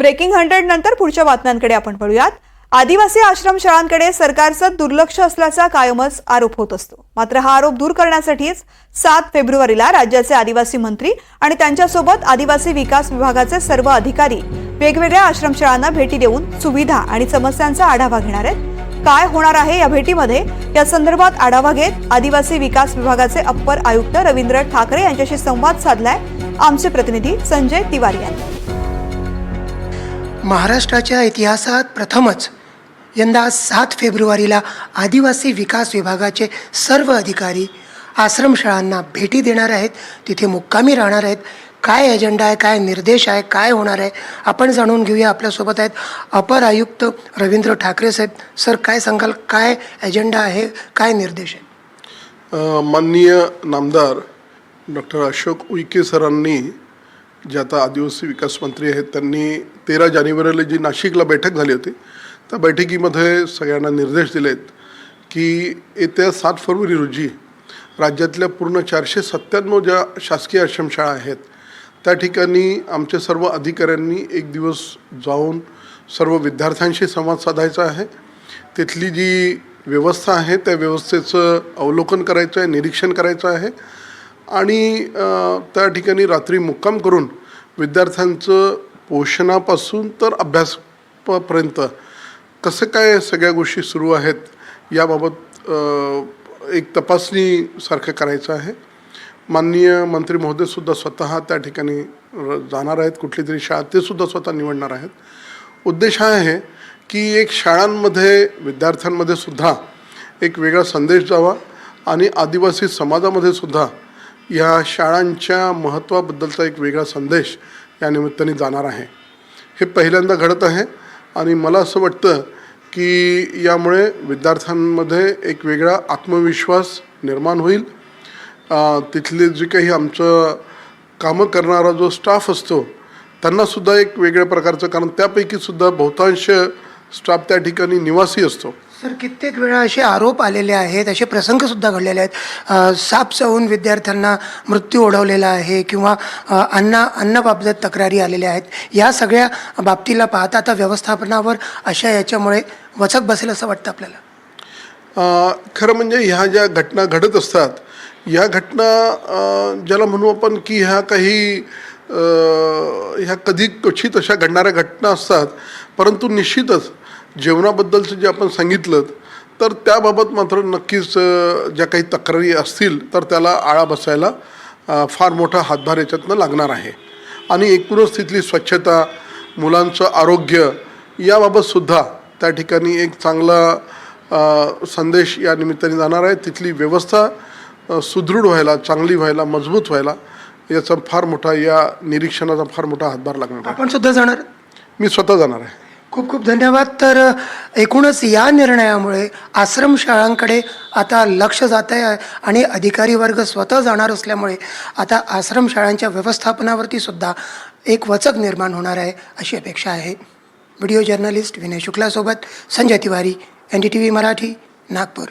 Breaking hundred नंतर पुढच्या बातम्यांकडे आपण पडूयात आदिवासी आश्रमशाळांकडे सरकारचं दुर्लक्ष असल्याचा कायमच आरोप होत असतो. मात्र हा आरोप दूर करण्यासाठीच सात फेब्रुवारीला राज्याचे आदिवासी मंत्री आणि त्यांच्यासोबत आदिवासी विकास विभागाचे सर्व अधिकारी वेगवेगळ्या आश्रमशाळांना भेटी देऊन सुविधा आणि समस्यांचा आढावा घेणार आहेत. काय होणार आहे या भेटीमध्ये? या संदर्भात आढावा घेत आदिवासी विकास विभागाचे अप्पर आयुक्त रवींद्र ठाकरे यांच्याशी संवाद साधलाय. आमचे प्रतिनिधी संजय तिवारी यांनी. महाराष्ट्राच्या इतिहासात प्रथमच यंदा सात फेब्रुवारीला आदिवासी विकास विभागाचे सर्व अधिकारी आश्रमशाळांना भेटी देणार आहेत. तिथे मुक्कामी राहणार आहेत. काय एजंडा आहे काय निर्देश आहे काय होणार आहे आपण जाणून घेऊया आपल्यासोबत आहेत अपर आयुक्त रवींद्र ठाकरे साहेब. सर काय सांगाल? काय एजेंडा आहे? काय निर्देश आहे? माननीय नामदार डॉक्टर अशोक उईके सरांनी जे आता आदिवासी विकास मंत्री आहेत त्यांनी तेरा जानेवारीला जी नाशिकला बैठक झाली होती त्या बैठकीमध्ये सगळ्यांना निर्देश दिलेत की येत्या सात फरवरी रोजी राज्यातल्या पूर्ण चारशे सत्त्याण्णव ज्या शासकीय आश्रमशाळा आहेत त्या ठिकाणी आमच्या सर्व अधिकाऱ्यांनी एक दिवस जाऊन सर्व विद्यार्थ्यांशी संवाद साधायचा आहे. तिथली जी व्यवस्था आहे त्या व्यवस्थेचं अवलोकन करायचं आहे निरीक्षण करायचं आहे आणि त्या ठिकाणी रात्री मुक्काम करून विद्यार्थ्यांचं पोषणापासून तर अभ्यासपर्यंत कसं काय सगळ्या गोष्टी सुरू आहेत याबाबत एक तपासणीसारखं करायचं आहे. माननीय मंत्री महोदयसुद्धा स्वतः त्या ठिकाणी जाणार आहेत. कुठली तरी शाळा ते सुद्धा स्वतः निवडणार आहेत. उद्देश हा आहे की एक शाळांमध्ये विद्यार्थ्यांमध्ये सुद्धा एक वेगळा संदेश जावा आणि आदिवासी समाजामध्ये सुद्धा या शाळांच्या महत्त्वाबद्दलचा एक वेगळा संदेश या निमित्ताने जाणार आहे. हे पहिल्यांदा घडत आहे आणि मला असं वाटतं की यामुळे विद्यार्थ्यांमध्ये एक वेगळा आत्मविश्वास निर्माण होईल. तिथले जे काही आमचं कामं करणारा जो स्टाफ असतो त्यांनासुद्धा एक वेगळ्या प्रकारचं कारण त्यापैकी सुद्धा बहुतांश स्टाफ त्या ठिकाणी निवासी असतो. सर कित्येक वेळा असे आरोप आलेले आहेत असे प्रसंगसुद्धा घडलेले आहेत. साप चावून विद्यार्थ्यांना मृत्यू ओढवलेला आहे किंवा अन्ना अन्न अन्नबाबत तक्रारी आलेल्या आहेत. या सगळ्या बाबतीला पाहता आता व्यवस्थापनावर अशा याच्यामुळे वचक बसेल असं वाटतं आपल्याला? खरं म्हणजे ह्या ज्या घटना घडत असतात ह्या घटना ज्याला म्हणू आपण की ह्या काही ह्या कधी क्वचित अशा घडणाऱ्या घटना असतात परंतु निश्चितच जेवणाबद्दलचं जे आपण सांगितलं तर त्याबाबत मात्र नक्कीच ज्या काही तक्रारी असतील तर त्याला आळा बसायला फार मोठा हातभार याच्यातनं लागणार आहे. आणि एकूणच तिथली स्वच्छता मुलांचं आरोग्य याबाबत सुद्धा त्या ठिकाणी एक चांगला संदेश या निमित्ताने जाणार आहे. तिथली व्यवस्था सुदृढ व्हायला चांगली व्हायला मजबूत व्हायला याचा फार मोठा या निरीक्षणाचा फार मोठा हातभार लागणार आहे. आपण सुद्धा जाणार? मी स्वतः जाणार आहे. खूप खूप धन्यवाद. तर एकूणच या निर्णयामुळे आश्रमशाळांकडे आता लक्ष जात आहे आणि अधिकारी वर्ग स्वतः जाणार असल्यामुळे आता आश्रमशाळांच्या व्यवस्थापनावरती सुद्धा एक वचक निर्माण होणार आहे अशी अपेक्षा आहे. Video journalist Vinay शुक्लासोबत Sanjay Tiwari N D T V Marathi Nagpur.